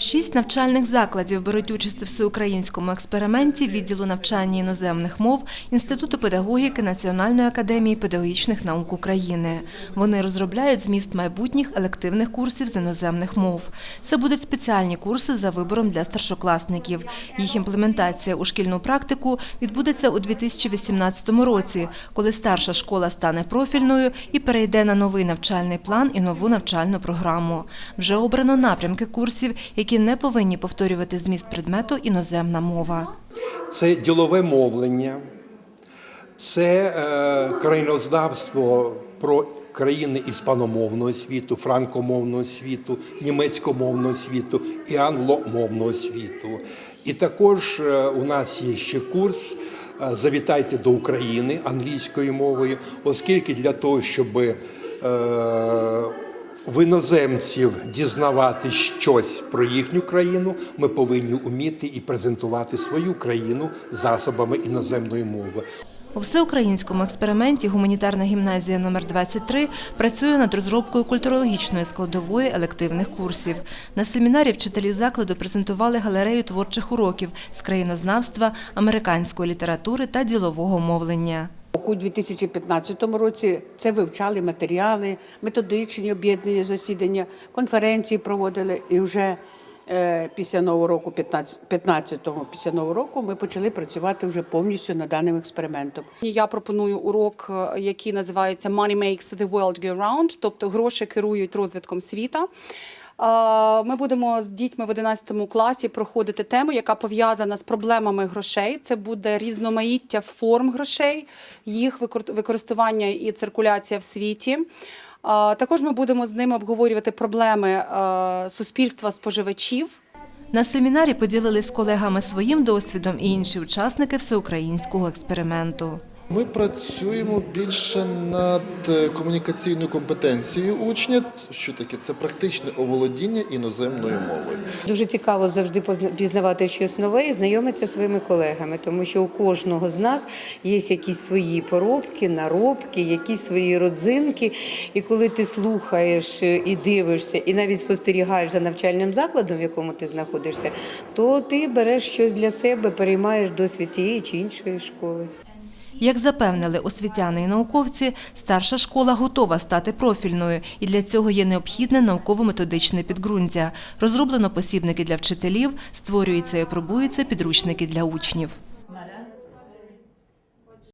Шість навчальних закладів беруть участь у всеукраїнському експерименті відділу навчання іноземних мов Інституту педагогіки Національної академії педагогічних наук України. Вони розробляють зміст майбутніх елективних курсів з іноземних мов. Це будуть спеціальні курси за вибором для старшокласників. Їх імплементація у шкільну практику відбудеться у 2018 році, коли старша школа стане профільною і перейде на новий навчальний план і нову навчальну програму. Вже обрано напрямки курсів, які не повинні повторювати зміст предмету іноземна мова. Це ділове мовлення, це е, країнознавство про країни іспаномовного світу, франкомовного світу, німецькомовного світу і англомовного світу. І також е, у нас є ще курс е, Завітайте до України англійською мовою, оскільки для того, щоб е, в іноземців дізнавати щось про їхню країну, ми повинні вміти і презентувати свою країну засобами іноземної мови. У всеукраїнському експерименті гуманітарна гімназія номер 23 працює над розробкою культурологічної складової елективних курсів. На семінарі вчителі закладу презентували галерею творчих уроків з країнознавства, американської літератури та ділового мовлення. У 2015 році це вивчали матеріали, методичні об'єднані засідання, конференції проводили. І вже е, після нового року, 15-го, після нового року, ми почали працювати вже повністю над даним експериментом. Я пропоную урок, е, який називається Money makes the world go round, тобто гроші керують розвитком світа. Ми будемо з дітьми в 11 класі проходити тему, яка пов'язана з проблемами грошей. Це буде різноманіття форм грошей, їх використання і циркуляція в світі. Також ми будемо з ними обговорювати проблеми суспільства споживачів. На семінарі поділились з колегами своїм досвідом і інші учасники всеукраїнського експерименту. Ми працюємо більше над е, комунікаційною компетенцією учня. Що таке? Це практичне оволодіння іноземною мовою. Дуже цікаво завжди пізнавати щось нове і знайомитися зі своїми колегами, тому що у кожного з нас є якісь свої поробки, наробки, якісь свої родзинки. І коли ти слухаєш е, і дивишся, і навіть спостерігаєш за навчальним закладом, в якому ти знаходишся, то ти береш щось для себе, переймаєш досвід тієї чи іншої школи. Як запевнили освітяни і науковці, старша школа готова стати профільною, і для цього є необхідне науково-методичне підґрунтя. Розроблено посібники для вчителів, створюються і пробуються підручники для учнів.